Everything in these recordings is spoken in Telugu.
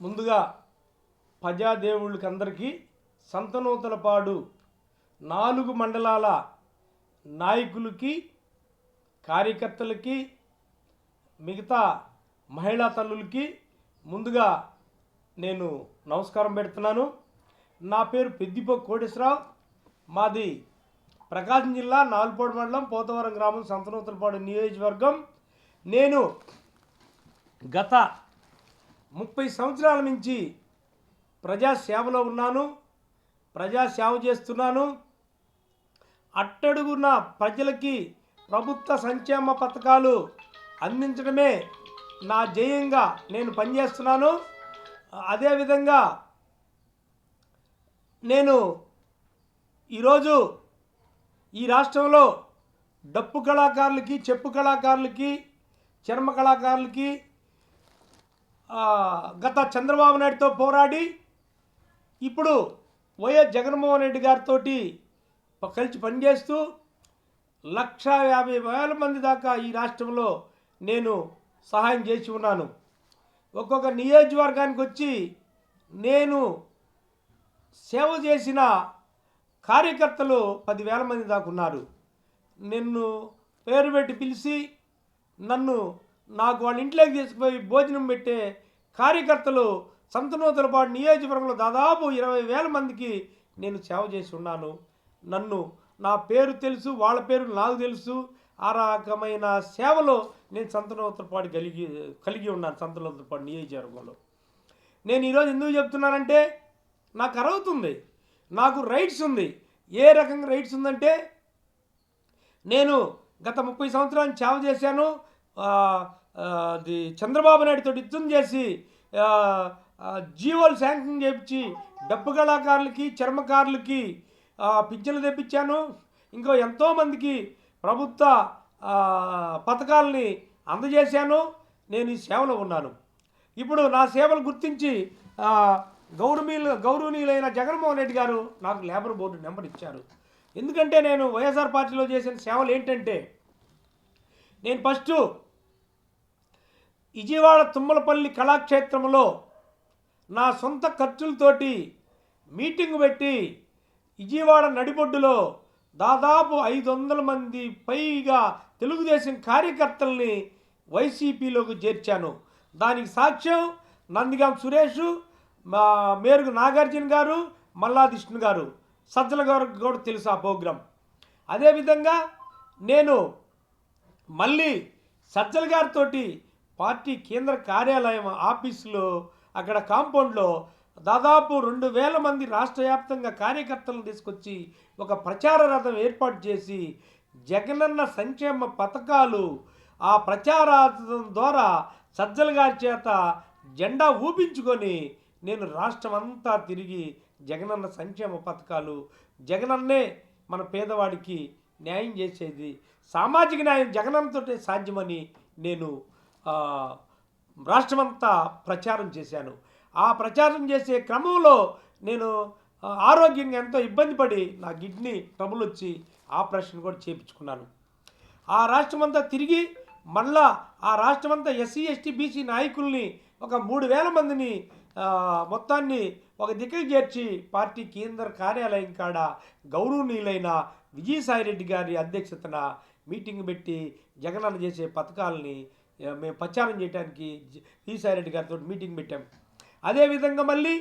ముందుగా ప్రజాదేవుళ్ళకి అందరికీ సంతనూతలపాడు నాలుగు మండలాల నాయకులకి కార్యకర్తలకి మిగతా మహిళా తల్లులకి ముందుగా నేను నమస్కారం పెడుతున్నాను. నా పేరు పెద్దిపో కోటేశ్వరరావు. మాది ప్రకాశం జిల్లా నాలుపాడు మండలం పోతవరం గ్రామం సంతనూతలపాడు నియోజకవర్గం. నేను గత ముప్పై సంవత్సరాల నుంచి ప్రజాసేవలో ఉన్నాను ప్రజాసేవ చేస్తున్నాను. అట్టడుగున్న ప్రజలకి ప్రభుత్వ సంక్షేమ పథకాలు అందించడమే నా జయంగా నేను పనిచేస్తున్నాను. అదేవిధంగా నేను ఈరోజు ఈ రాష్ట్రంలో డప్పు కళాకారులకి చెప్పు కళాకారులకి చర్మ కళాకారులకి గత చంద్రబాబు నాయుడుతో పోరాడి ఇప్పుడు వైఎస్ జగన్మోహన్ రెడ్డి గారితో కలిసి పనిచేస్తూ లక్ష యాభై వేల మంది దాకా ఈ రాష్ట్రంలో నేను సహాయం చేసి ఉన్నాను. ఒక్కొక్క నియోజకవర్గానికి వచ్చి నేను సేవ చేసిన కార్యకర్తలు పదివేల మంది దాకా ఉన్నారు. నిన్ను పేరు పెట్టి పిలిచి నన్ను నాకు వాళ్ళ ఇంట్లోకి తీసుకుపోయి భోజనం పెట్టే కార్యకర్తలు సంతనూతలపాడు నియోజకవర్గంలో దాదాపు ఇరవై వేల మందికి నేను సేవ చేసి ఉన్నాను. నన్ను నా పేరు తెలుసు వాళ్ళ పేరు నాకు తెలుసు. ఆ రకమైన సేవలో నేను సంతనూతలపాడు కలిగి కలిగి ఉన్నాను సంతనూతలపాడు నియోజకవర్గంలో. నేను ఈరోజు ఎందుకు చెప్తున్నానంటే నాకు అర్హత ఉంది నాకు రైట్స్ ఉంది. ఏ రకంగా రైట్స్ ఉందంటే నేను గత ముప్పై సంవత్సరాలు సేవ చేశాను. అది చంద్రబాబు నాయుడుతో యుద్ధం చేసి జీవోలు శాంక్షన్ చేయించి డబ్బు కళాకారులకి చర్మకారులకి పింఛన్లు తెప్పించాను. ఇంకో ఎంతోమందికి ప్రభుత్వ పథకాలని అందజేశాను. నేను ఈ సేవలో ఉన్నాను. ఇప్పుడు నా సేవలు గుర్తించి గౌరవీయులు గౌరవనీయులైన జగన్మోహన్ రెడ్డి గారు నాకు లేబర్ బోర్డు నెంబర్ ఇచ్చారు. ఎందుకంటే నేను వైఎస్ఆర్ పార్టీలో చేసిన సేవలు ఏంటంటే నేను ఫస్ట్ విజయవాడ తుమ్మలపల్లి కళాక్షేత్రంలో నా సొంత ఖర్చులతోటి మీటింగ్ పెట్టి విజయవాడ నడిబొడ్డులో దాదాపు ఐదు వందల మంది పైగా తెలుగుదేశం కార్యకర్తల్ని వైసీపీలోకి చేర్చాను. దానికి సాక్ష్యం నందిగాం సురేష్ మా మేరుగు నాగార్జున గారు మల్లాదిష్ణు గారు. సజ్జల గారు కూడా తెలుసు ఆ ప్రోగ్రాం. అదేవిధంగా నేను మళ్ళీ సజ్జల గారితోటి పార్టీ కేంద్ర కార్యాలయం ఆఫీసులో అక్కడ కాంపౌండ్లో దాదాపు రెండు వేల మంది రాష్ట్ర వ్యాప్తంగా కార్యకర్తలను తీసుకొచ్చి ఒక ప్రచార రథం ఏర్పాటు చేసి జగనన్న సంక్షేమ పథకాలు ఆ ప్రచార రథం ద్వారా సజ్జల గారి చేత జెండా ఊపించుకొని నేను రాష్ట్రం అంతా తిరిగి జగనన్న సంక్షేమ పథకాలు జగనన్నే మన పేదవాడికి న్యాయం చేసేది సామాజిక న్యాయం జగనన్నతోటే సాధ్యమని నేను రాష్ట్రమంతా ప్రచారం చేశాను. ఆ ప్రచారం చేసే క్రమంలో నేను ఆరోగ్యంగా ఎంతో ఇబ్బంది పడి నా కిడ్నీ ట్రబుల్ వచ్చి ఆపరేషన్ కూడా చేయించుకున్నాను ఆ రాష్ట్రమంతా తిరిగి మళ్ళా ఆ రాష్ట్రమంతా ఎస్సీ ఎస్టీ బీసీ నాయకుల్ని ఒక మూడు వేల మందిని మొత్తాన్ని ఒక దిక్కుకు చేర్చి పార్టీ కేంద్ర కార్యాలయం కాడ గౌరవనీయులైన విజయసాయిరెడ్డి గారి అధ్యక్షతన మీటింగ్ పెట్టి జగనన్న చేసే పథకాలని మేము ప్రచారం చేయడానికి ఈసారెడ్డి గారితో మీటింగ్ పెట్టాం. అదేవిధంగా మళ్ళీ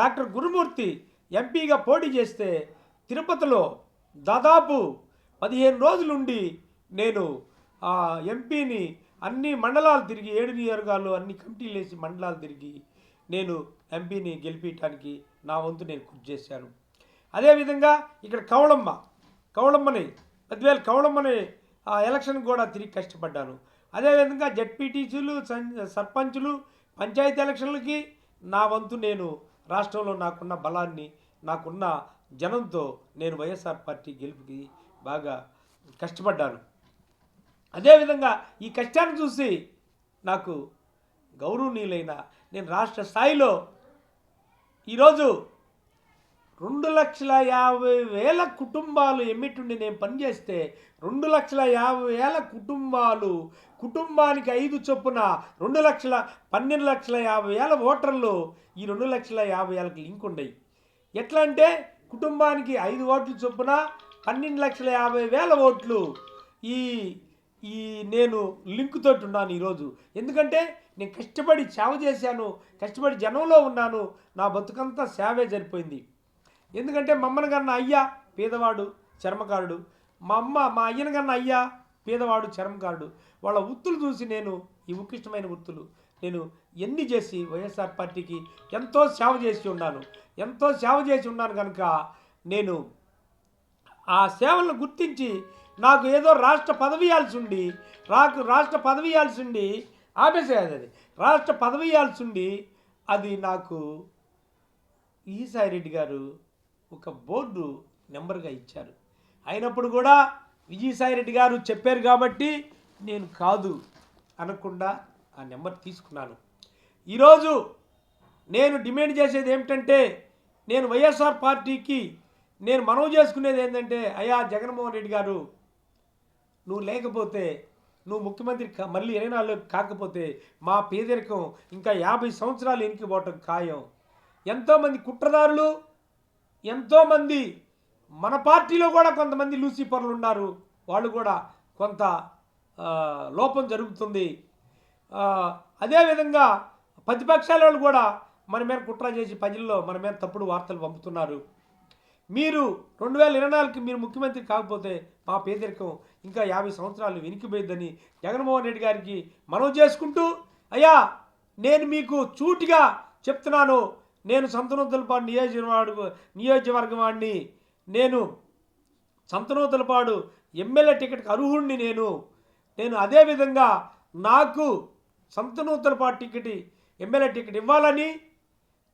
డాక్టర్ గురుమూర్తి ఎంపీగా పోటీ చేస్తే తిరుపతిలో దాదాపు పదిహేను రోజులుండి నేను ఎంపీని అన్ని మండలాలు తిరిగి ఏడు నియోజకాలు అన్ని కమిటీలు వేసి మండలాలు తిరిగి నేను ఎంపీని గెలిపించడానికి నా వంతు నేను కృషి చేశాను. అదేవిధంగా ఇక్కడ కవళమ్మ కవళమ్మని పదివేల కవళమ్మని ఆ ఎలక్షన్ కూడా తిరిగి కష్టపడ్డాను. అదేవిధంగా జడ్పీటీసీలు సర్పంచులు పంచాయతీ ఎలక్షన్లకి నా వంతు నేను రాష్ట్రంలో నాకున్న బలాన్ని నాకున్న జనంతో నేను వైఎస్ఆర్ పార్టీ గెలుపుకి బాగా కష్టపడ్డాను. అదేవిధంగా ఈ కష్టాన్ని చూసి నాకు గౌరవనీయులైన నేను రాష్ట్ర స్థాయిలో ఈరోజు రెండు లక్షల యాభై వేల కుటుంబాలు ఎమ్మిటుండి నేను పనిచేస్తే రెండు లక్షల యాభై వేల కుటుంబాలు కుటుంబానికి ఐదు చొప్పున రెండు లక్షల పన్నెండు లక్షల యాభై వేల ఓటర్లు ఈ రెండు లక్షల యాభై వేలకు లింక్ ఉన్నాయి ఎట్లా అంటే కుటుంబానికి ఐదు ఓట్లు చొప్పున పన్నెండు లక్షల యాభై వేల ఓట్లు ఈ ఈ నేను లింక్తో ఉన్నాను ఈరోజు. ఎందుకంటే నేను కష్టపడి సేవ చేశాను కష్టపడి జనంలో ఉన్నాను నా బతుకంతా సేవే సరిపోయింది ఎందుకంటే మమ్మల్ని కన్నా అయ్యా పేదవాడు చర్మకారుడు. మా అమ్మ మా అయ్యన కన్నా అయ్యా పేదవాడు చర్మకారుడు. వాళ్ళ వృత్తులు చూసి నేను ఈ ఉత్కృష్టమైన వృత్తులు నేను ఎన్ని చేసి వైఎస్ఆర్ పార్టీకి ఎంతో సేవ చేసి ఉన్నాను. ఎంతో సేవ చేసి ఉన్నాను కనుక నేను ఆ సేవలను గుర్తించి నాకు ఏదో రాష్ట్ర పదవి ఇవ్వాల్సి ఉండి నాకు రాష్ట్ర పదవి ఇవ్వాల్సి ఉండి ఆపేసేది అది. రాష్ట్ర పదవి ఇవ్వాల్సి ఉండి అది నాకు ఈసాయిరెడ్డి గారు ఒక బోర్డు నెంబర్గా ఇచ్చారు. అయినప్పుడు కూడా విజయసాయిరెడ్డి గారు చెప్పారు కాబట్టి నేను కాదు అనకుండా ఆ నెంబర్ తీసుకున్నాను. ఈరోజు నేను డిమాండ్ చేసేది ఏమిటంటే నేను వైఎస్ఆర్ పార్టీకి నేను మనవి చేసుకునేది ఏంటంటే అయ్యా జగన్మోహన్ రెడ్డి గారు నువ్వు లేకపోతే నువ్వు ముఖ్యమంత్రి కా- మళ్ళీ ఇరవై నాలుగు కాకపోతే మా పేదరికం ఇంకా యాభై సంవత్సరాలు ఎనికిపోవటం ఖాయం. ఎంతోమంది కుట్రదారులు ఎంతోమంది మన పార్టీలో కూడా కొంతమంది లూసిఫర్లు ఉన్నారు. వాళ్ళు కూడా కొంత లోపం జరుగుతుంది. అదేవిధంగా ప్రతిపక్షాల వాళ్ళు కూడా మన మీద కుట్ర చేసి ప్రజల్లో మన మీద తప్పుడు వార్తలు పంపుతున్నారు. మీరు రెండు వేల ఇరవై నాలుగుకి మీరు ముఖ్యమంత్రి కాకపోతే మా పేదరికం ఇంకా యాభై సంవత్సరాలు వెనికిపోయిద్దని జగన్మోహన్ రెడ్డి గారికి మనవి చేసుకుంటూ అయ్యా నేను మీకు చూటిగా చెప్తున్నాను. నేను సంతనోతులపాడు నియోజకవర్గ నియోజకవర్గం వాడిని నేను సంతనోతులపాడు ఎమ్మెల్యే టికెట్కి అర్హుడిని నేను. నేను అదేవిధంగా నాకు సంతనూతలపాడు టికెట్ ఎమ్మెల్యే టికెట్ ఇవ్వాలని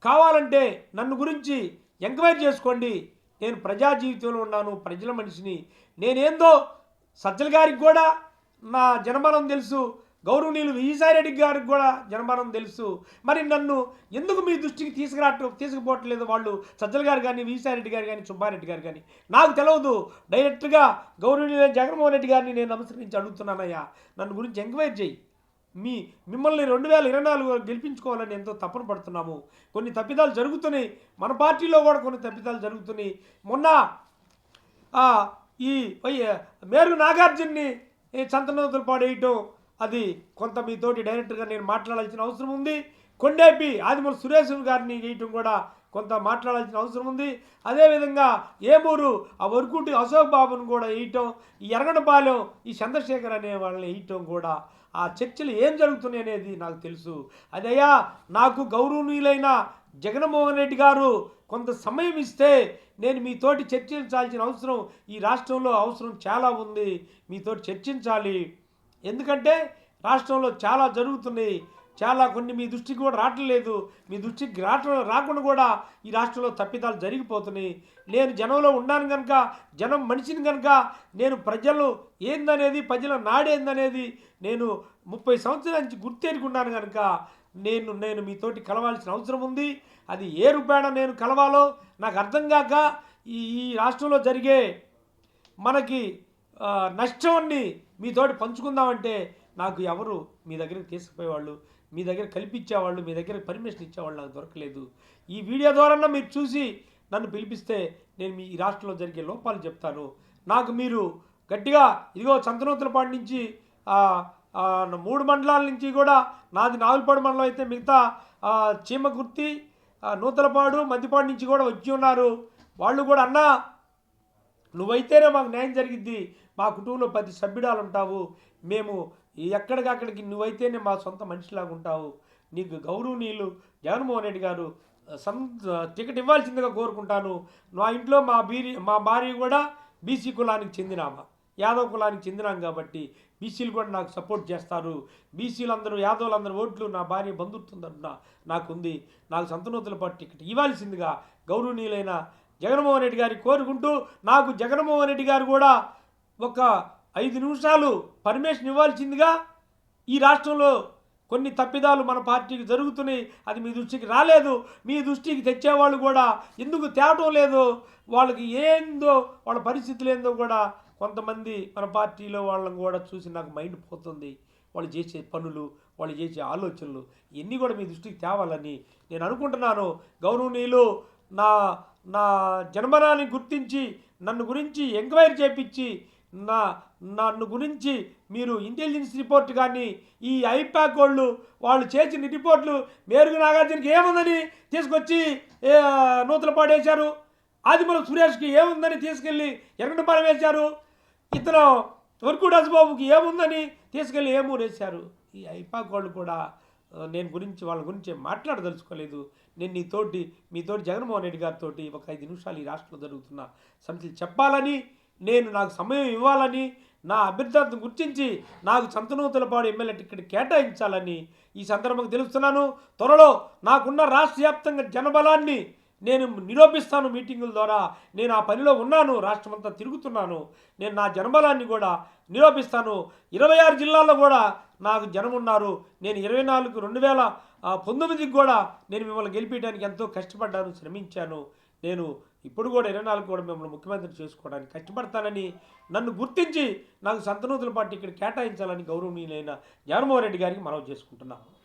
కావాలంటే నన్ను గురించి ఎంక్వైరీ చేసుకోండి. నేను ప్రజా జీవితంలో ఉన్నాను ప్రజల మనిషిని. నేనేందో సజ్జల గారికి కూడా నా జనబలం తెలుసు. గౌరవనీయులు విజయసాయిరెడ్డి గారికి కూడా జనబలం తెలుసు. మరి నన్ను ఎందుకు మీ దృష్టికి తీసుకురావటం తీసుకుపోవట్లేదు వాళ్ళు? సజ్జల గారు కానీ విజయసాయిరెడ్డి గారు కానీ సుబ్బారెడ్డి గారు కానీ నాకు తెలియదు డైరెక్ట్గా గౌరవనీయులైన జగన్మోహన్ రెడ్డి గారిని నేను నమస్కరించి అడుగుతున్నానయ్యా. నన్ను గురించి ఎంక్వైరీ చేయి మీ మిమ్మల్ని రెండు వేల ఇరవై నాలుగు గెలిపించుకోవాలని ఎంతో తపన పడుతున్నాము. కొన్ని తప్పిదాలు జరుగుతున్నాయి. మన పార్టీలో కూడా కొన్ని తప్పిదాలు జరుగుతున్నాయి. మొన్న ఈ వై- మేరు నాగార్జున్ని చంతనోతులు పాడేయటం అది కొంత మీతోటి డైరెక్ట్గా నేను మాట్లాడాల్సిన అవసరం ఉంది. కొండేపి ఆదిమూల సురేష్ గారిని చేయటం కూడా కొంత మాట్లాడాల్సిన అవసరం ఉంది. అదేవిధంగా ఏమూరు ఆ వరకుటి అశోక్ బాబును కూడా వేయటం ఈ ఎరగడపాలెం ఈ చంద్రశేఖర్ అనే వాళ్ళని వేయటం కూడా ఆ చర్చలు ఏం జరుగుతున్నాయి అనేది నాకు తెలుసు. అదయ్యా నాకు గౌరవనీయులైన జగన్మోహన్ రెడ్డి గారు కొంత సమయం ఇస్తే నేను మీతోటి చర్చించాల్సిన అవసరం ఈ రాష్ట్రంలో అవసరం చాలా ఉంది. మీతోటి చర్చించాలి. ఎందుకంటే రాష్ట్రంలో చాలా జరుగుతున్నాయి. చాలా కొన్ని మీ దృష్టికి కూడా రావట్లేదు మీ దృష్టికి రావటం రాకుండా కూడా ఈ రాష్ట్రంలో తప్పిదాలు జరిగిపోతున్నాయి. నేను జనంలో ఉన్నాను కనుక జనం మనిషిని కనుక నేను ప్రజలు ఏందనేది ప్రజల నాడేందనేది నేను ముప్పై సంవత్సరాల నుంచి గుర్తెరుగున్నాను కనుక నేను నేను మీతోటి కలవాల్సిన అవసరం ఉంది. అది ఏ రూపాయన నేను కలవాలో నాకు అర్థం కాక ఈ ఈ రాష్ట్రంలో జరిగే మనకి నష్టాన్ని మీతోటి పంచుకుందామంటే నాకు ఎవరు మీ దగ్గరికి తీసుకుపోయేవాళ్ళు మీ దగ్గర కల్పించేవాళ్ళు మీ దగ్గర పర్మిషన్ ఇచ్చేవాళ్ళు నాకు దొరకలేదు. ఈ వీడియో ద్వారా మీరు చూసి నన్ను పిలిపిస్తే నేను మీ ఈ రాష్ట్రంలో జరిగే లోపాలు చెప్తాను. నాకు మీరు గట్టిగా ఇదిగో చంద్రనూతులపాటి నుంచి మూడు మండలాల నుంచి కూడా నాది నాగులపాడు మండలం అయితే మిగతా చీమకుర్తి నూతలపాడు మద్దిపాడు నుంచి కూడా వచ్చి ఉన్నారు. వాళ్ళు కూడా అన్నా నువ్వైతేనే మాకు న్యాయం జరిగిద్ది. మా కుటుంబంలో పది సభ్యుడాలు ఉంటావు మేము ఎక్కడికక్కడికి నువ్వైతేనే మా సొంత మనిషిలాగా ఉంటావు. నీకు గౌరవనీయులు జగన్మోహన్ రెడ్డి గారు సం టికెట్ ఇవ్వాల్సిందిగా కోరుకుంటాను. మా ఇంట్లో మా బీరి మా భార్య కూడా బీసీ కులానికి చెందినామా. యాదవ్ కులానికి చెందినాం కాబట్టి బీసీలు కూడా నాకు సపోర్ట్ చేస్తారు. బీసీలు అందరూ యాదవులు అందరూ ఓట్లు నా భార్య బంధుత్వం నాకుంది. నాకు సంతనూతుల పాటు టికెట్ ఇవ్వాల్సిందిగా గౌరవనీయులైన జగన్మోహన్ రెడ్డి గారికి కోరుకుంటూ నాకు జగన్మోహన్ రెడ్డి గారు కూడా ఒక ఐదు నిమిషాలు పర్మిషన్ ఇవ్వాల్సిందిగా ఈ రాష్ట్రంలో కొన్ని తప్పిదాలు మన పార్టీకి జరుగుతున్నాయి. అది మీ దృష్టికి రాలేదు. మీ దృష్టికి తెచ్చేవాళ్ళు కూడా ఎందుకు తేవటం లేదు? వాళ్ళకి ఏందో వాళ్ళ పరిస్థితులు ఏందో కూడా కొంతమంది మన పార్టీలో వాళ్ళని కూడా చూసి నాకు మైండ్ పోతుంది. వాళ్ళు చేసే పనులు వాళ్ళు చేసే ఆలోచనలు ఇవన్నీ కూడా మీ దృష్టికి తేవాలని నేను అనుకుంటున్నాను. గౌరవనీయులు నా నా జన్మనాన్ని గుర్తించి నన్ను గురించి ఎంక్వైరీ చేపించి నా నన్ను గురించి మీరు ఇంటెలిజెన్స్ రిపోర్ట్ కానీ ఈ ఐపాక్ వాళ్ళు వాళ్ళు చేసిన రిపోర్ట్లు మేరుగు నాగార్జునకి ఏముందని తీసుకొచ్చి నూతన పాడేశారు ఆదిమల సురేష్కి ఏముందని తీసుకెళ్ళి ఎరగడపాలెం వేశారు? ఇతను వర్కు ఏముందని తీసుకెళ్ళి ఏమూరేశారు ఈ ఐపాక్ వాళ్ళు కూడా నేను గురించి వాళ్ళ గురించి మాట్లాడదలుచుకోలేదు. నేను నీతోటి మీతోటి జగన్మోహన్ రెడ్డి గారితో ఒక ఐదు నిమిషాలు ఈ రాష్ట్రంలో జరుగుతున్న సంస్థలు చెప్పాలని నేను నాకు సమయం ఇవ్వాలని నా అభ్యర్థాన్ని గుర్తించి నాకు సంతనూతలపాడు ఎమ్మెల్యే టికెట్ కేటాయించాలని ఈ సందర్భంగా తెలుస్తున్నాను. త్వరలో నాకున్న రాష్ట్ర వ్యాప్తంగా జనబలాన్ని నేను నిరూపిస్తాను మీటింగుల ద్వారా. నేను ఆ పనిలో ఉన్నాను రాష్ట్రమంతా తిరుగుతున్నాను. నేను నా జనబలాన్ని కూడా నిరూపిస్తాను. ఇరవై ఆరు జిల్లాల్లో కూడా నాకు జనం ఉన్నారు నేను ఇరవై నాలుగు రెండు వేల పంతొమ్మిదికి కూడా నేను మిమ్మల్ని గెలిపించడానికి ఎంతో కష్టపడ్డాను శ్రమించాను. నేను ఇప్పుడు కూడా ఇరవై నాలుగు కూడా మిమ్మల్ని ముఖ్యమంత్రి చేసుకోవడానికి కష్టపడతానని నన్ను గుర్తించి నాకు సంతనూతుల పార్టీ ఇక్కడ కేటాయించాలని గౌరవనీయులైన జగన్మోహన్ రెడ్డి గారికి మనవి చేసుకుంటున్నాను